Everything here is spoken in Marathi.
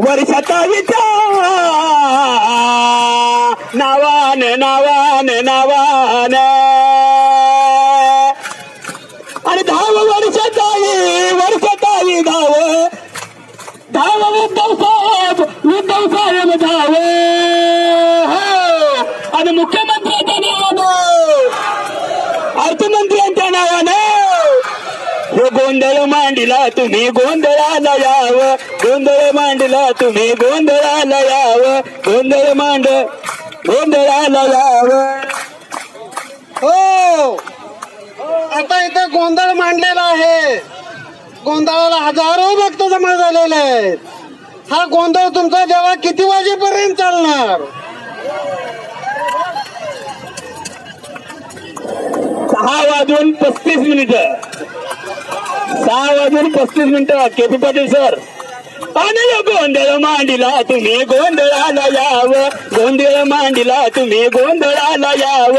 வருஷத்தாவிட்டா நவானே நவானே நவானே అని ధావ వరుస తాయి వరుస తాయి ధావ ధావ ఉద్దవ్ సాహెబ్ ఉద్దవ్ సాహెబ్ ధావ అది ముఖ్యమంత్రి అంటేనే అర్థమంత్రి అంటేనే गोंधळ मांडला तुम्ही गोंधळाला याव. गोंधळ मांडला तुम्ही गोंधळाला याव. गोंधळ मांड गोंधळाला याव. हो. आता इथं गोंधळ मांडलेला आहे. गोंधळाला हजारो भक्त जमा झालेले आहेत. हा गोंधळ तुमचा जेव्हा किती वाजेपर्यंत चालणार? सहा वाजून पस्तीस मिनिट. सहा वाजून पस्तीस मिनिटं. K P Patil sir. आणि गोंधळ मांडला तुम्ही गोंधळाला याव. गोंधळ मांडीला तुम्ही गोंधळाला याव.